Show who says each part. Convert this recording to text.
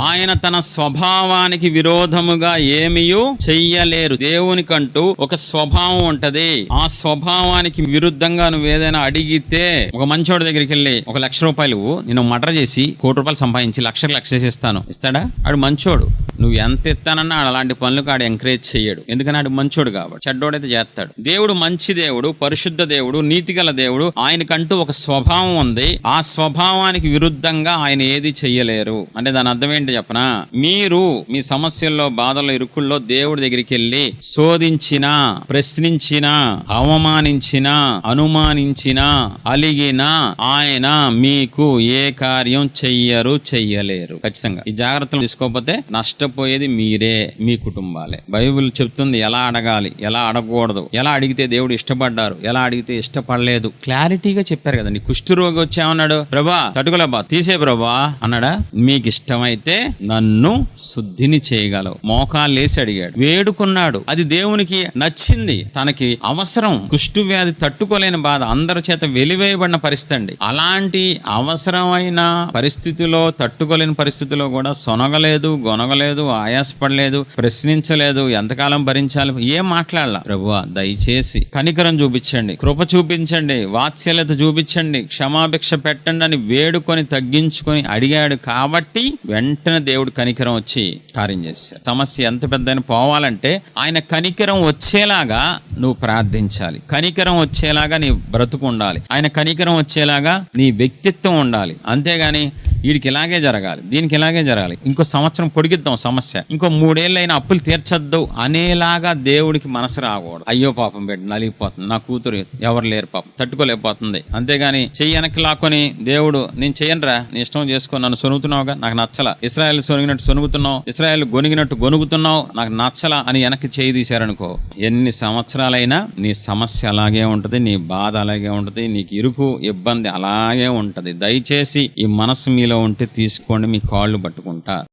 Speaker 1: ఆయన తన స్వభావానికి విరోధముగా ఏమియు చెయ్యలేరు. దేవునికంటూ ఒక స్వభావం ఉంటది. ఆ స్వభావానికి విరుద్ధంగా నువ్వు ఏదైనా అడిగితే ఒక మంచోడి దగ్గరికి వెళ్ళి ఒక లక్ష రూపాయలు నేను మటర్ చేసి కోటి రూపాయలు సంపాదించి లక్షకు లక్ష చేసి ఇస్తాను ఇస్తాడా? ఆడు మంచోడు. నువ్వు ఎంత ఇస్తానన్నా అలాంటి పనులకు ఆడు ఎంకరేజ్ చేయడు ఎందుకని ఆడు మంచోడు కాబట్టి. చెడ్డోడైతే చేస్తాడు. దేవుడు మంచి దేవుడు పరిశుద్ధ దేవుడు నీతిగల దేవుడు ఆయనకంటూ ఒక స్వభావం ఉంది. ఆ స్వభావానికి విరుద్ధంగా ఆయన ఏది చెయ్యలేరు. అంటే దాని అర్థం ఏంటి చెప్పనా? మీరు మీ సమస్యల్లో బాధల్లో ఇరుకుల్లో దేవుడి దగ్గరికి వెళ్ళి శోధించినా ప్రశ్నించినా అవమానించినా అనుమానించినా అలిగినా ఆయన మీకు ఏ కార్యం చెయ్యరు చెయ్యలేరు. ఖచ్చితంగా. ఈ జాగ్రత్తలు తీసుకోకపోతే నష్టం నష్టపోయేది మీరే మీ కుటుంబాలే. బైబిల్ చెప్తుంది ఎలా అడగాలి ఎలా అడగకూడదు ఎలా అడిగితే దేవుడు ఇష్టపడ్డారు ఎలా అడిగితే ఇష్టపడలేదు. క్లారిటీగా చెప్పారు కదండి కుష్ఠరోగి వచ్చామన్నాడు ప్రభా తటుకులబ్బా తీసే ప్రభా అన్నాడా? మీకు ఇష్టమైతే నన్ను శుద్ధిని చేయగలవు. మోకాలు లేసి అడిగాడు. వేడుకున్నాడు. అది దేవునికి నచ్చింది. తనకి అవసరం. కుష్టు వ్యాధి తట్టుకోలేని బాధ అందరి చేత వెలివేయబడిన పరిస్థితి అండి. అలాంటి అవసరమైన పరిస్థితిలో తట్టుకోలేని పరిస్థితిలో కూడా సొనగలేదు గొనగలేదు ఆయాసపడలేదు ప్రశ్నించలేదు ఎంతకాలం భరించాలి ఏం మాట్లాడాల? ప్రభువా దయచేసి కనికరం చూపించండి కృప చూపించండి వాత్సల్యత చూపించండి క్షమాభిక్ష పెట్టండి అని వేడుకొని తగ్గించుకొని అడిగాడు కాబట్టి వెంటనే దేవుడు కనికరం వచ్చి కార్యం చేశాడు. సమస్య ఎంత పెద్దని పోవాలంటే ఆయన కనికరం వచ్చేలాగా నువ్వు ప్రార్థించాలి. కనికరం వచ్చేలాగా నీ బ్రతుకు ఉండాలి. ఆయన కనికరం వచ్చేలాగా నీ వ్యక్తిత్వం ఉండాలి. అంతేగాని వీడికి ఇలాగే జరగాలి దీనికి ఇలాగే జరగాలి. ఇంకో సంవత్సరం పొడిగిద్దాం సమస్య. ఇంకో మూడేళ్ళైనా అప్పులు తీర్చొద్దు అనేలాగా దేవుడికి మనసు రాకూడదు. అయ్యో పాపం బిడ్డ నలిగిపోతుంది. నా కూతురు ఎవరు లేరు పాపం తట్టుకోలేకపోతుంది. అంతేగాని చెయ్యి వెనక్కి లాక్కొని దేవుడు నేను చెయ్యనురా నీ ఇష్టం చేసుకో నన్ను సొనుగుతున్నావుగా నాకు నచ్చల. ఇస్రాయల్ సొనిగినట్టు సొనుగుతున్నావు ఇస్రాయల్ గొనిగినట్టు గొనుగుతున్నావు నాకు నచ్చల అని వెనక్కి చేయి తీశారనుకో ఎన్ని సంవత్సరాలైనా నీ సమస్య అలాగే ఉంటది నీ బాధ అలాగే ఉంటది నీకు ఇరుకు ఇబ్బంది అలాగే ఉంటది. దయచేసి ఈ మనసు మీలో ఉంటే తీసుకోండి మీ కాళ్ళు పట్టుకుంటా.